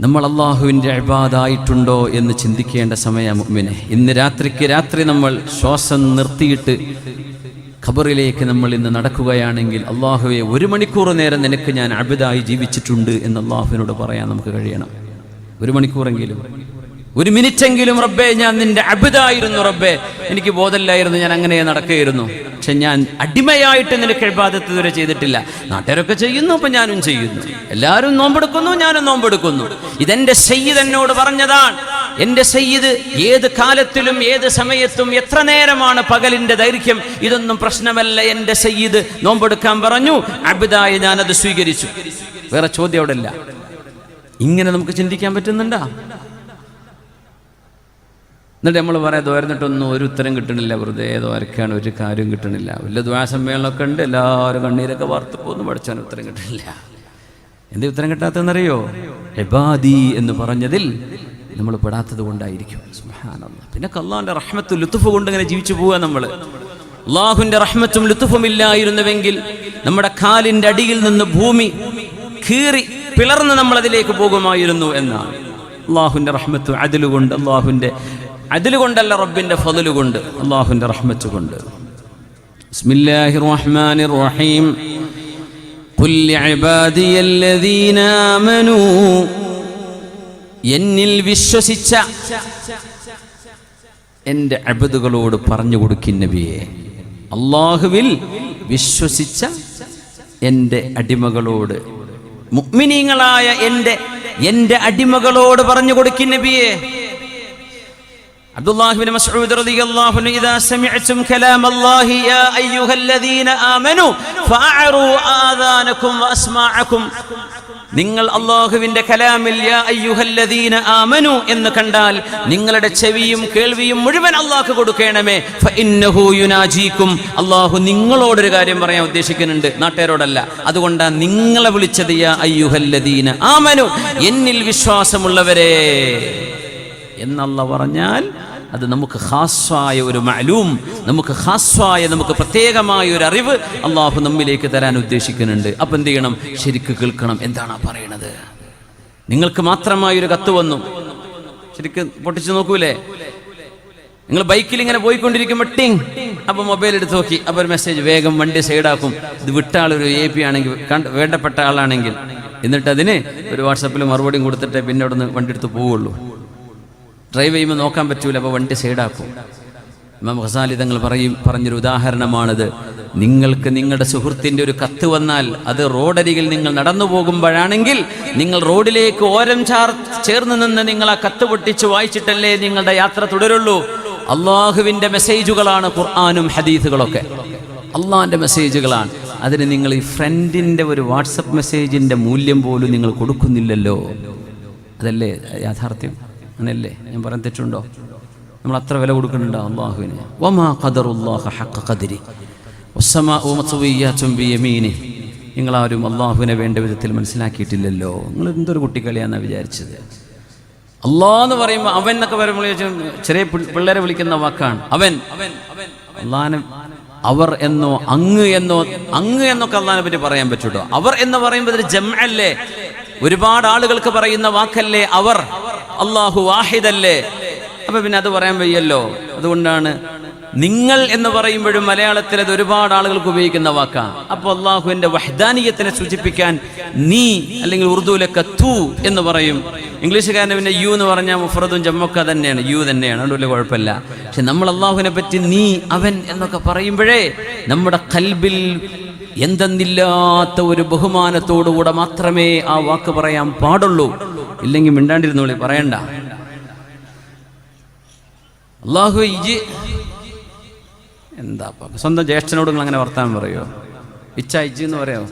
നമ്മൾ അള്ളാഹുവിന്റെ അഴിബാദായിട്ടുണ്ടോ എന്ന് ചിന്തിക്കേണ്ട സമയം മുമ്പിനെ ഇന്ന് രാത്രിക്ക് രാത്രി നമ്മൾ ശ്വാസം നിർത്തിയിട്ട് ഖബറിലേക്ക് നമ്മൾ ഇന്ന് നടക്കുകയാണെങ്കിൽ അള്ളാഹുവെ ഒരു മണിക്കൂർ നേരം നിനക്ക് ഞാൻ അബിതായി ജീവിച്ചിട്ടുണ്ട് എന്ന് അള്ളാഹുവിനോട് പറയാൻ നമുക്ക് കഴിയണം. ഒരു മണിക്കൂറെങ്കിലും. ഒരു മിനിറ്റെങ്കിലും റബ്ബേ ഞാൻ നിന്റെ അബിതായിരുന്നു റബ്ബേ. എനിക്ക് ബോധമില്ലായിരുന്നു ഞാൻ അങ്ങനെ നടക്കുകയായിരുന്നു. പക്ഷെ ഞാൻ അടിമയായിട്ട് നിനക്ക് എഴുപാതത്ത് ഇതുവരെ ചെയ്തിട്ടില്ല. നാട്ടുകാരൊക്കെ ചെയ്യുന്നു അപ്പൊ ഞാനും ചെയ്യുന്നു. എല്ലാവരും നോമ്പെടുക്കുന്നു ഞാനും നോമ്പെടുക്കുന്നു. ഇതെന്റെ സയ്യിദ് എന്നോട് പറഞ്ഞതാണ്. എന്റെ സയ്യിദ് ഏത് കാലത്തിലും ഏത് സമയത്തും എത്ര നേരമാണ് പകലിന്റെ ദൈർഘ്യം? ഇതൊന്നും പ്രശ്നമല്ല എന്റെ സയ്യിദ് നോമ്പെടുക്കാൻ പറഞ്ഞു. അബിതായി അത് സ്വീകരിച്ചു. വേറെ ചോദ്യം അവിടെ ഇങ്ങനെ നമുക്ക് ചിന്തിക്കാൻ പറ്റുന്നുണ്ടാ? എന്നിട്ട് നമ്മൾ പറയാം ദ്വാരന്നിട്ടൊന്നും ഒരു ഉത്തരം കിട്ടണില്ല വെറുതെ ദ്വാരക്കാണ് ഒരു കാര്യം കിട്ടണില്ല. വലിയ ദ്വാസമ്മേളനമൊക്കെ ഉണ്ട് എല്ലാവരും കണ്ണീരൊക്കെ വാർത്ത് പോകുന്നു പഠിച്ചാൽ ഉത്തരം കിട്ടണില്ല. എന്ത് ഉത്തരം കിട്ടാത്തതെന്നറിയോ? എബാദി എന്ന് പറഞ്ഞതിൽ നമ്മൾ പെടാത്തത് കൊണ്ടായിരിക്കും. പിന്നെ കല്ലാന്റെ റഹ്മത്ത് ലുത്തുഫ് കൊണ്ട് ഇങ്ങനെ ജീവിച്ചു പോവുക നമ്മൾ അള്ളാഹുന്റെ റഹ്മത്തും ലുത്തുഫും ഇല്ലായിരുന്നുവെങ്കിൽ നമ്മുടെ കാലിന്റെ അടിയിൽ നിന്ന് ഭൂമി കീറി പിളർന്ന് നമ്മളതിലേക്ക് പോകുമായിരുന്നു എന്നാണ്. അള്ളാഹുന്റെ റഹ്മത്തും അതിലുകൊണ്ട് അള്ളാഹുവിന്റെ അതിലുകൊണ്ടല്ല റബ്ബിന്റെ ഫതിലുകൊണ്ട് അള്ളാഹുന്റെ റഹ്മത്ത് കൊണ്ട്. ബിസ്മില്ലാഹിർ റഹ്മാനിർ റഹീം എന്നിൽ വിശ്വസിച്ച എന്റെ അബദുകളോട് പറഞ്ഞു കൊടുക്കുന്ന നബിയെ അള്ളാഹുവിൽ വിശ്വസിച്ച എന്റെ അടിമകളോട് മുഗ്മിനീങ്ങളായ എന്റെ എന്റെ അടിമകളോട് പറഞ്ഞു കൊടുക്കുന്ന നബിയെ. عبد الله بن مسعود رضي الله عنه إذا سمعتم كلام الله يا أيها الذين آمنوا فأعروا آذانكم وأسماعكم നിങ്ങൾ അള്ളാഹുവിന്റെ കലാമിൽ യാ അയ്യുഹല്ലദീന ആമനു എന്ന് കണ്ടാൽ നിങ്ങളുടെ ചെവിയും കേൾവിയും മുഴുവൻ അള്ളാഹ് കൊടുക്കണമേ ഫഇന്നഹു യുനാജീക്കും അള്ളാഹു നിങ്ങളോടൊരു കാര്യം പറയാൻ ഉദ്ദേശിക്കുന്നുണ്ട് നാട്ടുകാരോടല്ല അതുകൊണ്ടാണ് നിങ്ങളെ വിളിച്ചത് യാ അയ്യുഹല്ലദീന ആമനു എന്നിൽ വിശ്വാസമുള്ളവരെ എന്നല്ല പറഞ്ഞാൽ അത് നമുക്ക് ഹാസ്വായ ഒരു മലൂം നമുക്ക് ഹാസ്വായ നമുക്ക് പ്രത്യേകമായ ഒരു അറിവ് അള്ളാഹു നമ്മിലേക്ക് തരാൻ ഉദ്ദേശിക്കുന്നുണ്ട്. അപ്പം എന്ത് ചെയ്യണം? ശരിക്ക് കേൾക്കണം. എന്താണ് ആ പറയണത്? നിങ്ങൾക്ക് മാത്രമായ ഒരു കത്ത് വന്നു. ശരിക്ക് പൊട്ടിച്ചു നോക്കൂലേ? നിങ്ങൾ ബൈക്കിൽ ഇങ്ങനെ പോയിക്കൊണ്ടിരിക്കുമ്പോൾ ടിങ് അപ്പോൾ മൊബൈൽ എടുത്ത് നോക്കി. അപ്പോൾ ഒരു മെസ്സേജ് വേഗം വണ്ടി സൈഡാക്കും ഇത് വിട്ട ആളൊരു എ പി ആണെങ്കിൽ വേണ്ടപ്പെട്ട ആളാണെങ്കിൽ. എന്നിട്ട് അതിന് ഒരു വാട്സപ്പിൽ മറുപടിയും കൊടുത്തിട്ട് പിന്നെ അവിടെ നിന്ന് വണ്ടി എടുത്ത് പോവുള്ളൂ. ഡ്രൈവ് ചെയ്യുമ്പോൾ നോക്കാൻ പറ്റൂല അപ്പോൾ വണ്ടി സൈഡാക്കും ഇമാം ഖസാലി തങ്ങൾ പറയും പറഞ്ഞൊരു ഉദാഹരണമാണിത്. നിങ്ങൾക്ക് നിങ്ങളുടെ സുഹൃത്തിന്റെ ഒരു കത്ത് വന്നാൽ അത് റോഡരികിൽ നിങ്ങൾ നടന്നു പോകുമ്പോഴാണെങ്കിൽ നിങ്ങൾ റോഡിലേക്ക് ഓരം ചാർ ചേർന്ന് നിന്ന് നിങ്ങൾ ആ കത്ത് പൊട്ടിച്ച് വായിച്ചിട്ടല്ലേ നിങ്ങളുടെ യാത്ര തുടരുള്ളൂ. അള്ളാഹുവിന്റെ മെസ്സേജുകളാണ് ഖുർആാനും ഹദീസുകളൊക്കെ. അള്ളാഹിന്റെ മെസ്സേജുകളാണ് അതിന് നിങ്ങൾ ഈ ഫ്രണ്ടിന്റെ ഒരു വാട്സപ്പ് മെസ്സേജിന്റെ മൂല്യം പോലും നിങ്ങൾ കൊടുക്കുന്നില്ലല്ലോ. അതല്ലേ യാഥാർത്ഥ്യം? അങ്ങനെയല്ലേ? ഞാൻ പറയാൻ തെറ്റുണ്ടോ? നമ്മൾ അത്ര വില കൊടുക്കുന്നുണ്ടോ അള്ളാഹുവിന്? വമാ ഖദറുല്ലാഹ ഹഖ ഖദരി. നിങ്ങളാരും അള്ളാഹുവിനെ വേണ്ട വിധത്തിൽ മനസ്സിലാക്കിയിട്ടില്ലല്ലോ. നിങ്ങൾ എന്തൊരു കുട്ടിക്കളിയാണെന്നാണ് വിചാരിച്ചത്? അള്ളാഹ് എന്ന് പറയുമ്പോൾ അവൻ എന്നൊക്കെ പറയുമ്പോൾ ചെറിയ പിള്ളേരെ വിളിക്കുന്ന വാക്കാണ്. അവൻ. അള്ളാഹനെ അവർ എന്നോ അങ്ങ് എന്നോ അങ്ങ് എന്നൊക്കെ അള്ളാഹിനെ പറ്റി പറയാൻ പറ്റൂട്ടോ? അവർ എന്ന് പറയുമ്പോൾ ഇതൊരു ജംഅല്ലേ? ഒരുപാട് ആളുകൾക്ക് പറയുന്ന വാക്കല്ലേ അവർ? അള്ളാഹു വാഹിദല്ലേ? അപ്പൊ പിന്നെ അത് പറയാൻ വയ്യല്ലോ. അതുകൊണ്ടാണ് നിങ്ങൾ എന്ന് പറയുമ്പോഴും മലയാളത്തിൽ അത് ഒരുപാട് ആളുകൾക്ക് ഉപയോഗിക്കുന്ന വാക്കാണ് അപ്പോൾ അള്ളാഹുവിന്റെ വഹദാനീയത്തിനെ സൂചിപ്പിക്കാൻ നീ അല്ലെങ്കിൽ ഉറുദുവിലൊക്കെ തൂ എന്ന് പറയും. ഇംഗ്ലീഷുകാരന് പിന്നെ യു എന്ന് പറഞ്ഞാൽ മുഫറദും ജമ്മൊക്കെ തന്നെയാണ്. യു തന്നെയാണ്. അതുകൊണ്ട് വലിയ കുഴപ്പമില്ല. പക്ഷെ നമ്മൾ അള്ളാഹുവിനെ പറ്റി നീ അവൻ എന്നൊക്കെ പറയുമ്പോഴേ നമ്മുടെ കൽബിൽ എന്തെന്നില്ലാത്ത ഒരു ബഹുമാനത്തോടുകൂടെ മാത്രമേ ആ വാക്ക് പറയാൻ പാടുള്ളൂ. ഇല്ലെങ്കിൽ മിണ്ടാണ്ടിരുന്നോളി പറയണ്ട. അള്ളാഹു ഇജ് എന്താ? സ്വന്തം ജ്യേഷ്ഠനോട് നിങ്ങൾ അങ്ങനെ വർത്താൻ പറയോ? ഇച്ച ഇജ് എന്ന് പറയോ?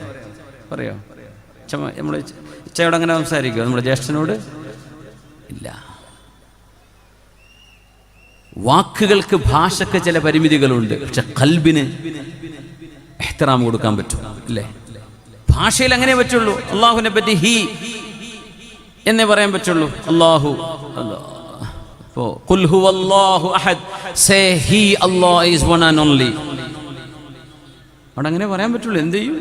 പറയോ? നമ്മൾ ഇച്ചയോട് അങ്ങനെ സംസാരിക്കുമോ നമ്മുടെ ജ്യേഷ്ഠനോട്? ഇല്ല. വാക്കുകൾക്ക് ഭാഷക്ക് ചില പരിമിതികളുണ്ട്. പക്ഷെ കൽബിന് എഹ്തറാം കൊടുക്കാൻ പറ്റും. അല്ലേ ഭാഷയിൽ അങ്ങനെ പറ്റുള്ളൂ. അള്ളാഹുവിനെ പറ്റി ഹി എന്നേ പറയാൻ പറ്റുള്ളൂ. അള്ളാഹു അവിടെ അങ്ങനെ പറയാൻ പറ്റുള്ളൂ. എന്ത് ചെയ്യും?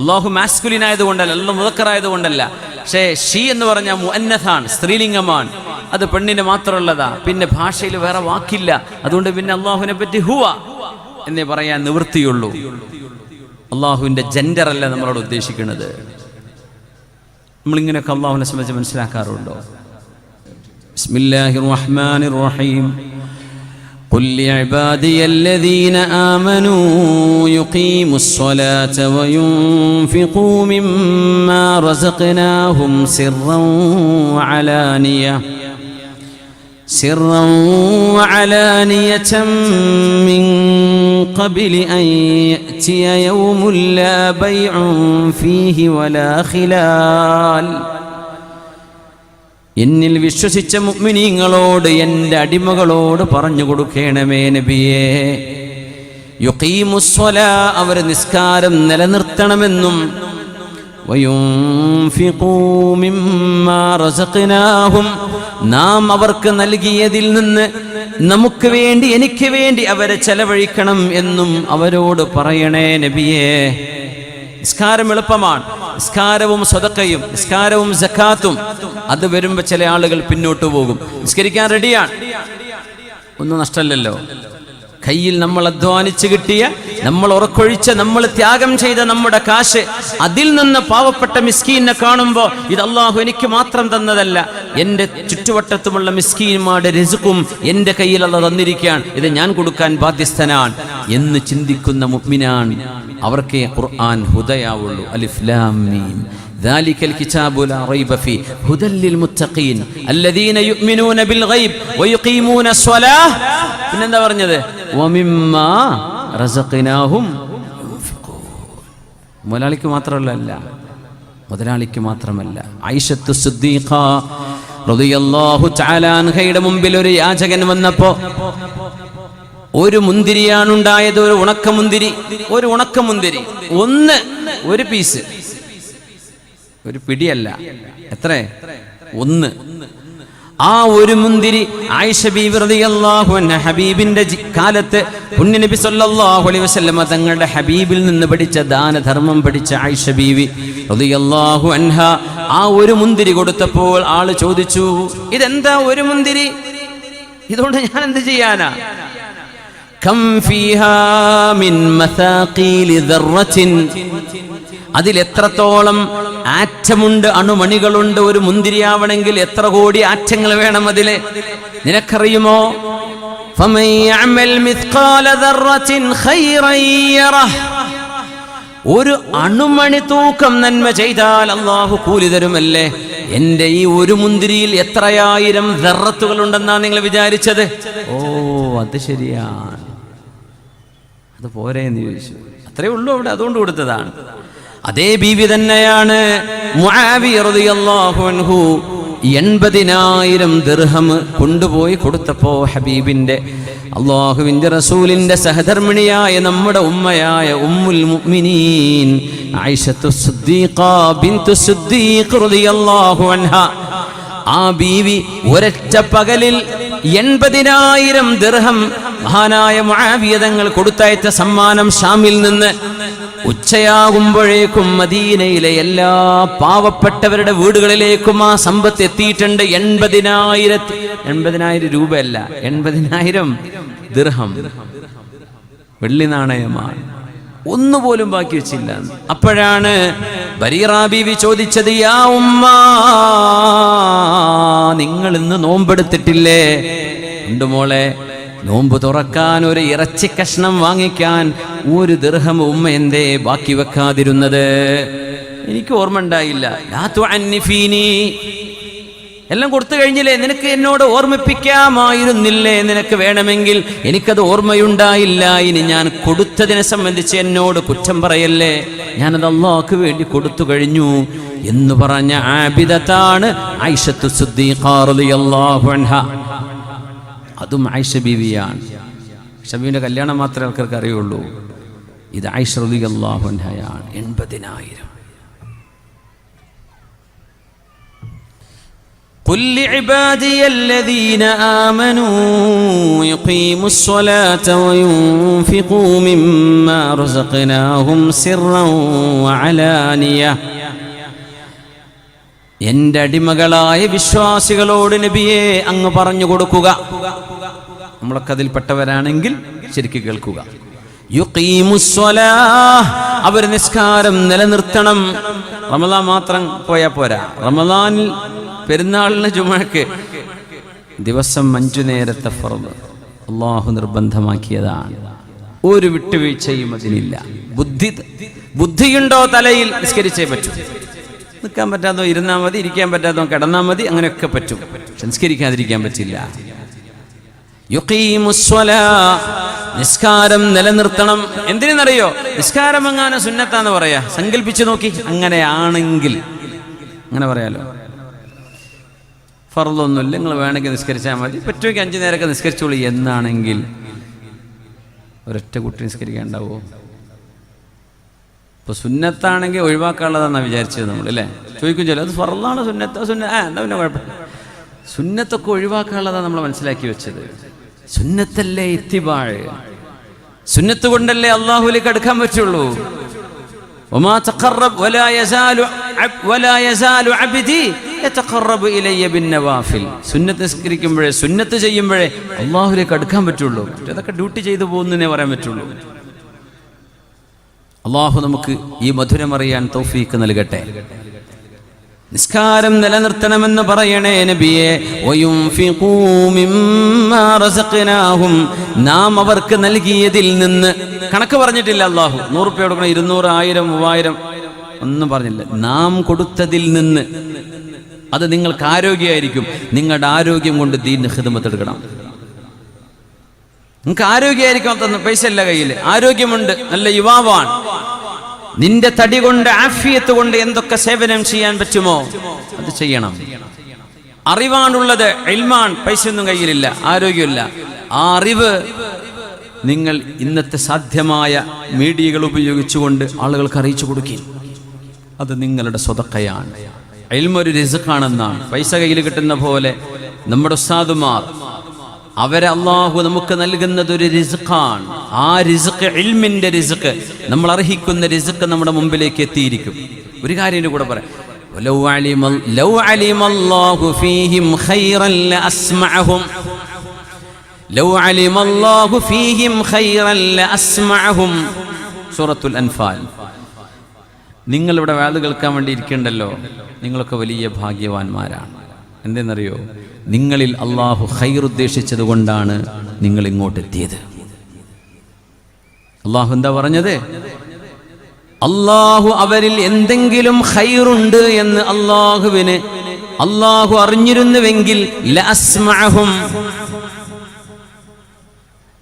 അള്ളാഹു മാസ്കുലിൻ ആയതുകൊണ്ടല്ല അല്ല മുതക്കറായതുകൊണ്ടല്ല പക്ഷേ ഷീ എന്ന് പറഞ്ഞാൽ മുഅന്നഥാണ് സ്ത്രീലിംഗമാണ്. അത് പെണ്ണിന് മാത്രമുള്ളതാ. പിന്നെ ഭാഷയിൽ വേറെ വാക്കില്ല. അതുകൊണ്ട് പിന്നെ അള്ളാഹുവിനെ പറ്റി ഹുവ എന്നേ പറയാൻ നിവൃത്തിയുള്ളൂ. അള്ളാഹുവിന്റെ ജെൻഡർ അല്ല നമ്മളോട് ഉദ്ദേശിക്കുന്നത്. നമ്മളിങ്ങനെയൊക്കെ അള്ളാഹുവിനെ സംബന്ധിച്ച് മനസ്സിലാക്കാറുണ്ടോ ബിസ്മില്ലാഹിർ റഹ്മാനിർ റഹീം قل لعبادي الذين آمنوا يقيموا الصلاة وينفقوا مما رزقناهم سرا وعلانية سرا وعلانية من قبل أن يأتي يوم لا بيع فيه ولا خلال എന്നിൽ വിശ്വസിച്ച മുഅ്മിനീങ്ങളോട് എൻ്റെ അടിമകളോട് പറഞ്ഞു കൊടുക്കണമേ നബിയേ യുഖീമുസ്വല അവർ നിസ്കാരം നിലനിർത്തണമെന്നും വയുൻഫിഖൂ മിമ്മാ റസഖ്നാഹും നാം അവർക്ക് നൽകിയതിൽ നിന്ന് നമുക്ക് വേണ്ടി എനിക്ക് വേണ്ടി അവരെ ചെലവഴിക്കണം എന്നും അവരോട് പറയണേ നബിയേ. നിസ്കാരം എളുപ്പമാണ്. നിസ്കാരവും സ്വതക്കയും നിസ്കാരവും ജക്കാത്തും അത് വരുമ്പോൾ ചില ആളുകൾ പിന്നോട്ട് പോകും. നിസ്കരിക്കാൻ റെഡിയാണ് ഒന്നും നഷ്ടമല്ലല്ലോ. കയ്യിൽ നമ്മൾ അധ്വാനിച്ച് കിട്ടിയ നമ്മൾ ഉറക്കൊഴിച്ച നമ്മൾ ത്യാഗം ചെയ്ത നമ്മുടെ കാശ് അതിൽ നിന്ന് പാവപ്പെട്ട മിസ്കീനെ കാണുമ്പോൾ ഇത് അള്ളാഹു എനിക്ക് മാത്രം തന്നതല്ല എൻ്റെ ചുറ്റുവട്ടത്തുമുള്ള മിസ്കീന്മാരുടെ രസുക്കും എൻ്റെ കയ്യിൽ അല്ല തന്നിരിക്കുകയാണ് ഇത് ഞാൻ കൊടുക്കാൻ ബാധ്യസ്ഥനാണ് എന്ന് ചിന്തിക്കുന്ന മുഗ്മിനാൻ അവർക്കേ ഖുർആൻ ഹുദയാവുള്ളൂ അലിഫ്ലാം മീം ذلك الكتاب لا ريب فيه هدى للمتقين الذين يؤمنون بالغيب ويقيمون الصلاة പിന്നെന്താ പറഞ്ഞത് ومما رزقناهم മുതലാളിക്ക് മാത്രമല്ല മുതലാളിക്ക് മാത്രമല്ല. ഐഷത്ത് സുദ്ദീഖ തആല മുമ്പിൽ ഒരു യാചകൻ വന്നപ്പോ ഒരു മുന്തിരിയാണ് ഉണ്ടായത് ഒരു ഉണക്കമുന്തിരി ഒരു ഉണക്കമുന്തിരി ഒന്ന് ഒരു പീസ് ഒരു പിടിയല്ല. എത്ര? ഒന്ന്. ആ ഒരു മുന്തിരി ആയിഷ ബീവി റളിയല്ലാഹു അൻഹ ഹബീബിന്റെ കാലത്ത് പുണ്യനബി സല്ലല്ലാഹു അലൈ വസല്ലമ തങ്ങളുടെ ഹബീബിൽ നിന്ന് പഠിച്ച ദാനധർമ്മം പഠിച്ച ആയിഷ ബീവി റളിയല്ലാഹു അൻഹ ആ ഒരു മുന്തിരി കൊടുത്തപ്പോൾ ആൾ ചോദിച്ചു ഇതെന്താ ഒരു മുന്തിരി? ഇതുകൊണ്ട് ഞാൻ എന്ത് ചെയ്യാനാ? കം ഫീഹാ മിൻ മസാഖീലി ദർറത്തിൻ അതിലെത്രത്തോളം ആറ്റമുണ്ട് അണുമണികളുണ്ട് ഒരു മുന്തിരിയാവണമെങ്കിൽ എത്ര കോടി ആറ്റങ്ങൾ വേണം അതിലെ നിനക്കറിയുമോ? ഒരു അണുമണി തൂക്കം നന്മ ചെയ്താൽ അള്ളാഹു കൂലി തരുമല്ലേ? എന്റെ ഈ ഒരു മുന്തിരിയിൽ എത്രയായിരം ദറത്തുകൾ ഉണ്ടെന്നാ നിങ്ങൾ വിചാരിച്ചത്? ഓ അത് ശരിയാണ്. അത് പോരേന്ന് എന്ന് ചോദിച്ചു. അത്രേ ഉള്ളൂ അവിടെ അതുകൊണ്ട് കൊടുത്തതാണ്. അതേ ബീവി തന്നെയാണ് മുആവിയ അൻഹു എൺപതിനായിരം ദിർഹം കൊണ്ടുപോയി കൊടുത്തപ്പോ ഹബീബിന്റെ അള്ളാഹുവിന്റെ റസൂലിന്റെ സഹധർമ്മിണിയായ നമ്മുടെ ഉമ്മയായ ഉമ്മുൽ മുഅ്മിനീൻ സിദ്ദീഖ റളിയല്ലാഹു ആ ബീവി ഒരൊറ്റ പകലിൽ എൺപതിനായിരം ദിർഹം മഹാനായ മുആവിയതങ്ങൾ കൊടുത്തയച്ച സമ്മാനം ഷാമിൽ നിന്ന് ഉച്ചയാകുമ്പോഴേക്കും മദീനയിലെ എല്ലാ പാവപ്പെട്ടവരുടെ വീടുകളിലേക്കും ആ സമ്പത്ത് എത്തിയിട്ടുണ്ട് എൺപതിനായിരത്തി എൺപതിനായിരം രൂപയല്ല എൺപതിനായിരം ദിർഹം. വെള്ളി നാണയമാണ്. ഒന്നുപോലും ബാക്കി വെച്ചില്ല. അപ്പോഴാണ് ബരീറാ ബീവി ചോദിച്ചത് യാ ഉമ്മ നിങ്ങൾ ഇന്ന് നോമ്പെടുത്തിട്ടില്ലേ? ഉണ്ട് മോളെ. നോമ്പ് തുറക്കാൻ ഒരു ഇറച്ചി കഷ്ണം വാങ്ങിക്കാൻ ഒരു ദീർഘം ഉമ്മ എന്തേ ബാക്കി വെക്കാതിരുന്നത്? എനിക്ക് ഓർമ്മ ഉണ്ടായില്ല. എല്ലാം കൊടുത്തു കഴിഞ്ഞില്ലേ? നിനക്ക് എന്നോട് ഓർമ്മിപ്പിക്കാമായിരുന്നില്ലേ? നിനക്ക് വേണമെങ്കിൽ എനിക്കത് ഓർമ്മയുണ്ടായില്ല. ഇനി ഞാൻ കൊടുത്തതിനെ സംബന്ധിച്ച് എന്നോട് കുറ്റം പറയല്ലേ? ഞാനത് അള്ളാഹ്ക്ക് വേണ്ടി കൊടുത്തു കഴിഞ്ഞു. എന്ന് പറഞ്ഞ ആബിദത്താണ് ഐഷത്തു സിദ്ദീഖ റളിയല്ലാഹു അൻഹ. അതും ആയിഷ ബീവിയാണ് ഷബീന്റെ കല്യാണം മാത്രമേ ആൾക്കാർക്ക് അറിയുള്ളൂ ഇത് ആയിഷ റളിയല്ലാഹു അൻഹയാണ് എൺപതിനായിരം قل لعبادي الذين آمنوا يقيموا الصلاة وينفقوا مما رزقناهم سرا وعلانية എന്റെ അടിമകളായ വിശ്വാസികളോട് നബിയെ അങ്ങ് പറഞ്ഞു കൊടുക്കുക. നമ്മളൊക്കെ അതിൽപ്പെട്ടവരാണെങ്കിൽ ശരിക്ക് കേൾക്കുക. അവർ നിസ്കാരം നിലനിർത്തണം. റമദാൻ മാത്രം പോയാൽ പോരാ. റമദാനിൽ പെരുന്നാളിന് ജുമഴക്ക് ദിവസം അഞ്ചു നേരത്തെ ഫറദ് അള്ളാഹു നിർബന്ധമാക്കിയതാണ്. ഒരു വിട്ടുവീഴ്ചയും അതിനില്ല. ബുദ്ധി ബുദ്ധിയുണ്ടോ തലയിൽ നിസ്കരിച്ചേ പറ്റൂ. നിൽക്കാൻ പറ്റാത്തോ ഇരുന്നാൽ മതി ഇരിക്കാൻ പറ്റാത്തോ കിടന്നാൽ മതി അങ്ങനെയൊക്കെ പറ്റും. സംസ്കരിക്കാതിരിക്കാൻ പറ്റില്ല. നിസ്കാരം നിലനിർത്തണം. എന്തിനെന്നറിയോ? നിസ്കാരം എങ്ങാനും സുന്നത്താന്ന് പറയാ. സങ്കല്പിച്ചു നോക്കി. അങ്ങനെയാണെങ്കിൽ. അങ്ങനെ പറയാലോ? ഫറലൊന്നുമില്ല നിങ്ങൾ വേണമെങ്കിൽ നിസ്കരിച്ചാൽ മതി. പറ്റുമെങ്കിൽ അഞ്ചു നേരമൊക്കെ നിസ്കരിച്ചോളൂ. എന്നാണെങ്കിൽ ഒരൊറ്റ കുട്ടി നിസ്കരിക്കാണ്ടാവോ ഇപ്പൊ സുന്നത്താണെങ്കിൽ ഒഴിവാക്കാനുള്ളതാണെന്നാണ് വിചാരിച്ചത് നമ്മൾ അല്ലേ ചോദിക്കും ചില അത് ഫറലാണ് സുന്നത്ത സുന്ന ആ എന്നാ പിന്നെ കുഴപ്പമില്ല സുന്നത്തൊക്കെ ഒഴിവാക്കാനുള്ളതാണ് നമ്മൾ മനസ്സിലാക്കി വെച്ചത് സുന്നത്തല്ലേ ഇത്തിബാഴ് സുന്നത്ത് കൊണ്ടല്ലേ അള്ളാഹുലേക്ക് അടുക്കാൻ പറ്റുള്ളൂ وما تقرب ولا يزال عب ولا يزال عبدي يتقرب الي بالنوافل സുന്നത്ത് നിസ്കരിക്കുമ്പോഴേ സുന്നത്ത് ചെയ്യുമ്പോഴേ അള്ളാഹുലേക്ക് അടുക്കാൻ പറ്റുള്ളൂ അതൊക്കെ ഡ്യൂട്ടി ചെയ്തു പോകുന്നതിനെ പറയാൻ പറ്റുള്ളൂ അള്ളാഹു നമുക്ക് ഈ മധുരമറിയാൻ തൗഫീക്ക് നൽകട്ടെ. നിസ്കാരം നിലനിർത്തണമെന്ന് പറയണേ നബിയെ. നാം അവർക്ക് നൽകിയതിൽ നിന്ന് കണക്ക് പറഞ്ഞിട്ടില്ല അള്ളാഹു. നൂറ് രൂപ കൊടുക്കണം ഇരുന്നൂറ് ആയിരം മൂവായിരം ഒന്നും പറഞ്ഞില്ല. നാം കൊടുത്തതിൽ നിന്ന് അത് നിങ്ങൾക്ക് ആരോഗ്യമായിരിക്കും. നിങ്ങളുടെ ആരോഗ്യം കൊണ്ട് ദീൻ ഹിതമത്തെടുക്കണം നിങ്ങൾക്ക് ആരോഗ്യമായിരിക്കും തന്നു പൈസ അല്ല കയ്യിൽ ആരോഗ്യമുണ്ട്. നല്ല യുവാവാണ്. നിന്റെ തടി കൊണ്ട് ആഫിയത്ത് കൊണ്ട് എന്തൊക്കെ സേവനം ചെയ്യാൻ പറ്റുമോ? അത് ചെയ്യണം. അറിവാണുള്ളത് എൽമാൻ പൈസ ഒന്നും കയ്യിലില്ല ആരോഗ്യമില്ല. ആ അറിവ് നിങ്ങൾ ഇന്നത്തെ സാധ്യമായ മീഡിയകൾ ഉപയോഗിച്ചുകൊണ്ട് ആളുകൾക്ക് അറിയിച്ചു കൊടുക്കുക അത് നിങ്ങളുടെ സ്വതക്കയാണ്. എൽമൊരു രസക്കാണെന്നാണ് പൈസ കയ്യിൽ കിട്ടുന്ന പോലെ നമ്മുടെ ഉസ്താദുമാർ അവരല്ലാഹു നമുക്ക് നൽകുന്നത് ഒരു റിസുഖാണ്. ആ റിസുക്ക് ഇൽമിന്റെ റിസുക്ക് നമ്മൾ അർഹിക്കുന്ന റിസുക്ക് നമ്മുടെ മുമ്പിലേക്ക് എത്തിയിരിക്കും. ഒരു കാര്യം കൂടെ പറയാം. സൂറത്തുൽ അൻഫാൽ. നിങ്ങളിവിടെ വേദ കേൾക്കാൻ വേണ്ടി ഇരിക്കണ്ടല്ലോ. നിങ്ങളൊക്കെ വലിയ ഭാഗ്യവാന്മാരാണ്. എന്തെന്നറിയോ? നിങ്ങളിൽ അള്ളാഹു ഹൈർ ഉദ്ദേശിച്ചത് കൊണ്ടാണ് നിങ്ങൾ ഇങ്ങോട്ടെത്തിയത്. അള്ളാഹു എന്താ പറഞ്ഞത്? അള്ളാഹു അവരിൽ എന്തെങ്കിലും ഹൈറുണ്ട് എന്ന് അള്ളാഹുവിന് അള്ളാഹു അറിഞ്ഞിരുന്നുവെങ്കിൽ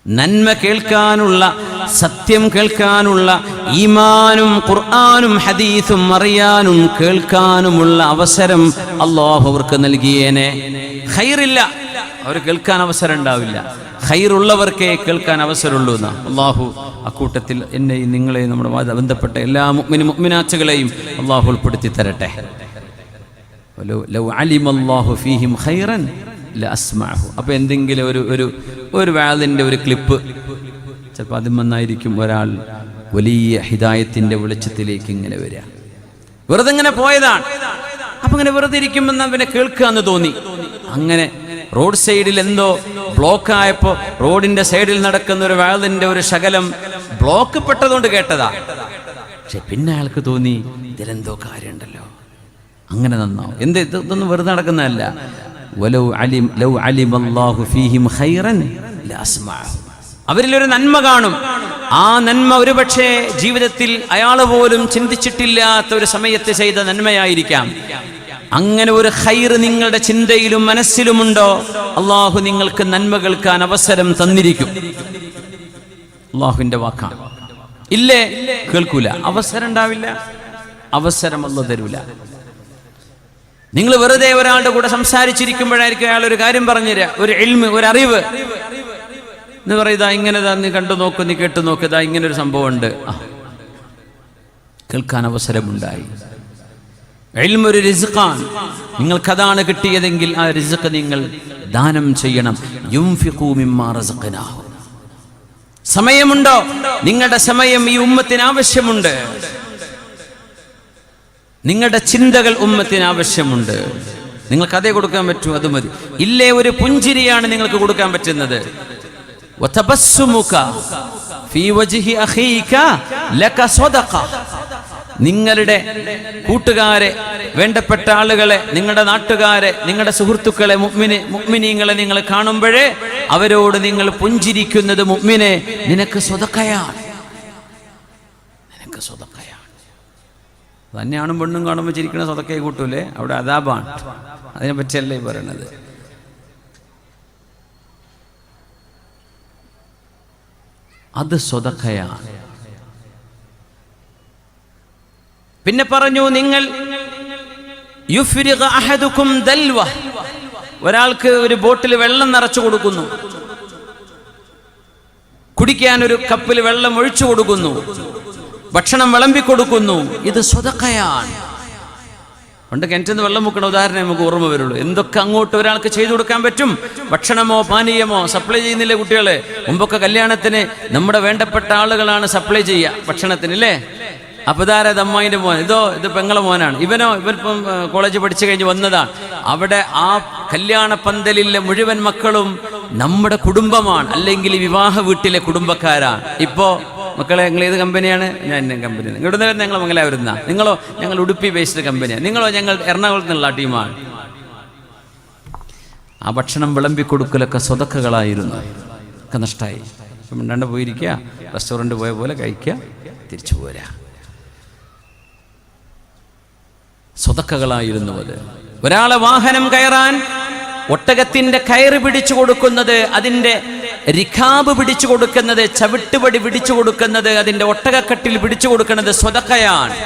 നന്മ കേൾക്കാനുള്ള സത്യം കേൾക്കാനുള്ള ഈമാനും ഖുർആാനും ഹദീസും അറിയാനും കേൾക്കാനുമുള്ള അവസരം അള്ളാഹു അവർക്ക് നൽകിയേനെ. ഖൈറില്ല. അവർ കേൾക്കാൻ അവസരം ഉണ്ടാവില്ല. ഖൈറുള്ളവർക്കേ കേൾക്കാൻ അവസരമുള്ളൂ എന്ന. അള്ളാഹു അക്കൂട്ടത്തിൽ എന്നെയും നിങ്ങളെയും നമ്മുടെ ബന്ധപ്പെട്ട എല്ലാ മുഗ്മിനും മുഗ്മിനാച്ചുകളെയും അള്ളാഹു ഉൾപ്പെടുത്തി തരട്ടെ. അപ്പൊ എന്തെങ്കിലും ഒരു ഒരു ഒരു വാദിന്റെ ഒരു ക്ലിപ്പ് ചിലപ്പോൾ അതിൽ വന്നായിരിക്കും ഒരാൾ വലിയ ഹിതായത്തിന്റെ വെളിച്ചത്തിലേക്ക് ഇങ്ങനെ വരിക. വെറുതെ ഇങ്ങനെ പോയതാണ്. അപ്പൊ ഇങ്ങനെ വെറുതെ ഇരിക്കുമ്പോൾ പിന്നെ കേൾക്കുക എന്ന് തോന്നി. അങ്ങനെ റോഡ് സൈഡിൽ എന്തോ ബ്ലോക്ക് ആയപ്പോ റോഡിന്റെ സൈഡിൽ നടക്കുന്ന ഒരു വേളതിന്റെ ഒരു ശകലം ബ്ലോക്ക് പെട്ടതുകൊണ്ട് കേട്ടതാ. പക്ഷെ പിന്നെ അയാൾക്ക് തോന്നി ഇതിലെന്തോ കാര്യമുണ്ടല്ലോ. അങ്ങനെ നന്നാവും എന്ത് ഇതൊന്നും വെറുതെ നടക്കുന്നതല്ല. വലൗ അലിം ലൗ അലിം അല്ലാഹു ഫീഹിം ഖൈറൻ ലഅസ്മഅഹു അവരിലൊരു നന്മ കാണും. ആ നന്മ ഒരുപക്ഷെ ജീവിതത്തിൽ അയാൾ പോലും ചിന്തിച്ചിട്ടില്ലാത്ത ഒരു സമയത്ത് ചെയ്ത നന്മയായിരിക്കാം. അങ്ങനെ ഒരു ഹൈർ നിങ്ങളുടെ ചിന്തയിലും മനസ്സിലുമുണ്ടോ? അള്ളാഹു നിങ്ങൾക്ക് നന്മ കേൾക്കാൻ അവസരം തന്നിരിക്കും. അള്ളാഹുവിന്റെ വാക്കാണ് ഇല്ലേ? കേൾക്കൂല. അവസരം ഉണ്ടാവില്ല. അവസരം അല്ല തരൂല. നിങ്ങൾ വെറുതെ ഒരാളുടെ കൂടെ സംസാരിച്ചിരിക്കുമ്പോഴായിരിക്കും അയാൾ ഒരു കാര്യം പറഞ്ഞുതരാ ഒരു എൽമ് ഒരു അറിവ്. എന്ന് പറയുതാ ഇങ്ങനെ നീ കണ്ടു നോക്ക് നീ കേട്ടു നോക്ക് ഇതാ ഇങ്ങനെ ഒരു സംഭവം ഉണ്ട് ആ. കേൾക്കാൻ അവസരമുണ്ടായി. എൽമൊരു ഒരു റിസുഖാണ് നിങ്ങൾക്കതാണ് കിട്ടിയതെങ്കിൽ ആ റിസുഖ് നിങ്ങൾ ദാനം ചെയ്യണം. സമയമുണ്ടോ? നിങ്ങളുടെ സമയം ഈ ഉമ്മത്തിന് ആവശ്യമുണ്ട്. നിങ്ങളുടെ ചിന്തകൾ ഉമ്മത്തിന് ആവശ്യമുണ്ട്. നിങ്ങൾക്ക് അതേ കൊടുക്കാൻ പറ്റൂ അത് മതി. ഇല്ലേ ഒരു പുഞ്ചിരിയാണ് നിങ്ങൾക്ക് കൊടുക്കാൻ പറ്റുന്നത്. നിങ്ങളുടെ കൂട്ടുകാരെ വേണ്ടപ്പെട്ട ആളുകളെ നിങ്ങളുടെ നാട്ടുകാരെ നിങ്ങളുടെ സുഹൃത്തുക്കളെ മുഗ്മിനെ മുഗ്മിനീങ്ങളെ നിങ്ങൾ കാണുമ്പോഴേ അവരോട് നിങ്ങൾ പുഞ്ചിരിക്കുന്നത് മുഗ്മിനെ നിനക്ക് സ്വതക്കയാണ് നിനക്ക് സ്വതക്കയാണ് തന്നെയാണും പെണ്ണും കാണുമ്പോൾ ചിരിക്കുന്ന സ്വതക്കയെ കൂട്ടൂലേ? അവിടെ അതാപാണ് അതിനെ പറ്റിയല്ലേ ഈ പറയണത്? അത് സ്വതക്കയാണ്. പിന്നെ പറഞ്ഞു നിങ്ങൾ ഒരാൾക്ക് ഒരു ബോട്ടിൽ വെള്ളം നിറച്ചു കൊടുക്കുന്നു. കുടിക്കാൻ ഒരു കപ്പിൽ വെള്ളം ഒഴിച്ചു കൊടുക്കുന്നു. ഭക്ഷണം വിളമ്പിക്കൊടുക്കുന്നു ഇത് സ്വതക്കയാണ്. പണ്ട് കിണറ്റിൽ നിന്ന് വെള്ളം മുക്കണ ഉദാഹരണം നമുക്ക് ഓർമ്മ വരുള്ളൂ. എന്തൊക്കെ അങ്ങോട്ട് ഒരാൾക്ക് ചെയ്തു കൊടുക്കാൻ പറ്റും? ഭക്ഷണമോ പാനീയമോ സപ്ലൈ ചെയ്യുന്നില്ലേ കുട്ടികളെ? മുമ്പൊക്കെ കല്യാണത്തിന് നമ്മുടെ വേണ്ടപ്പെട്ട ആളുകളാണ് സപ്ലൈ ചെയ്യുക. ഭക്ഷണത്തിന് അല്ലേ അപ്പതാരത് അമ്മായിന്റെ മോൻ? ഇതോ ഇത് പെങ്ങളെ മോനാണ്. ഇവനോ ഇവനിപ്പം കോളേജ് പഠിച്ചു കഴിഞ്ഞ് വന്നതാണ് അവിടെ ആ കല്യാണ പന്തലിലെ മുഴുവൻ മക്കളും നമ്മുടെ കുടുംബമാണ്. അല്ലെങ്കിൽ വിവാഹ വീട്ടിലെ കുടുംബക്കാരാണ് ഇപ്പോ മക്കളെ നിങ്ങൾ ഏത് കമ്പനിയാണ്? ഞാൻ എന്റെ കമ്പനി. ഇവിടുന്ന് വരുന്ന ഞങ്ങൾ മംഗലാപുരന്ന നിങ്ങളോ ഞങ്ങൾ ഉടുപ്പി ബേസ്ഡ് കമ്പനിയാണ് നിങ്ങളോ ഞങ്ങൾ എറണാകുളത്ത് നിന്നുള്ള ടീമാണ്. ആ ഭക്ഷണം വിളമ്പി കൊടുക്കലൊക്കെ സ്വതക്കുകളായിരുന്നു. ഒക്കെ നഷ്ടമായി ഇപ്പം മിണ്ടാണ്ട് പോയിരിക്കുക റെസ്റ്റോറന്റ് പോയ പോലെ കഴിക്കുക തിരിച്ചു പോരാ. സ്വതക്കകളായിരുന്നു അത്. ഒരാളെ വാഹനം കയറാൻ ഒട്ടകത്തിന്റെ കയറ് പിടിച്ചു കൊടുക്കുന്നത് അതിന്റെ റിഖാബ് പിടിച്ചു കൊടുക്കുന്നത് ചവിട്ടുപടി പിടിച്ചു കൊടുക്കുന്നത് അതിന്റെ ഒട്ടകക്കട്ടിൽ പിടിച്ചു കൊടുക്കുന്നത് സ്വതക്കയാണ്.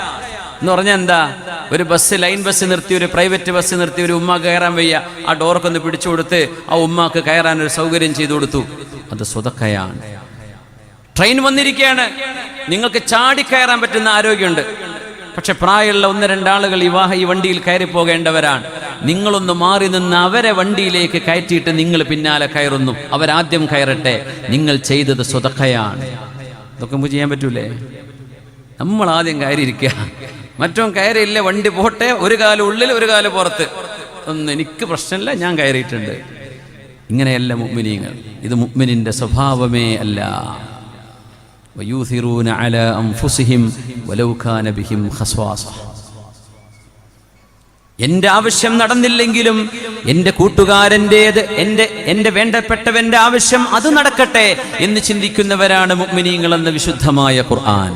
എന്ന് പറഞ്ഞാൽ എന്താ? ഒരു ബസ് ലൈൻ ബസ് നിർത്തി ഒരു പ്രൈവറ്റ് ബസ് നിർത്തി ഒരു ഉമ്മ കയറാൻ വയ്യ. ആ ഡോർക്കൊന്ന് പിടിച്ചു കൊടുത്ത് ആ ഉമ്മാക്ക് കയറാൻ ഒരു സൗകര്യം ചെയ്തു കൊടുത്തു. അത് സ്വതക്കയാണ്. ട്രെയിൻ വന്നിരിക്കുകയാണ്. നിങ്ങൾക്ക് ചാടി കയറാൻ പറ്റുന്ന ആരോഗ്യമുണ്ട്. പക്ഷെ പ്രായമുള്ള ഒന്ന് രണ്ടാളുകൾ ഈ വാഹ ഈ വണ്ടിയിൽ കയറി പോകേണ്ടവരാണ്. നിങ്ങളൊന്ന് മാറി നിന്ന് അവരെ വണ്ടിയിലേക്ക് കയറ്റിയിട്ട് നിങ്ങൾ പിന്നാലെ കയറുന്നു. അവരാദ്യം കയറട്ടെ. നിങ്ങൾ ചെയ്തത് സ്വതക്കയാണ്. ഇതൊക്കെ നമുക്ക് ചെയ്യാൻ പറ്റൂലേ? നമ്മൾ ആദ്യം കയറിയിരിക്കുക. മറ്റോ കയറിയില്ല വണ്ടി പോട്ടെ ഒരു കാലം ഉള്ളിൽ ഒരു കാലം പുറത്ത്. ഒന്നും എനിക്ക് പ്രശ്നമില്ല ഞാൻ കയറിയിട്ടുണ്ട്. ഇങ്ങനെയല്ല മുഗ്മിനീങ്ങൾ. ഇത് മുഗ്മിനിന്റെ സ്വഭാവമേ അല്ല. ويؤثرون على أنفسهم ولو كان بهم خصاصة എന്റെ ആവശ്യം നടന്നില്ലെങ്കിലും എന്റെ കൂട്ടുകാരൻ്റെത് എന്റെ എന്റെ വേണ്ടപ്പെട്ടവന്റെ ആവശ്യം അത് നടക്കട്ടെ എന്ന് ചിന്തിക്കുന്നവരാണ് മുഗ്മിനീങ്ങൾ എന്ന വിശുദ്ധമായ ഖുർആൻ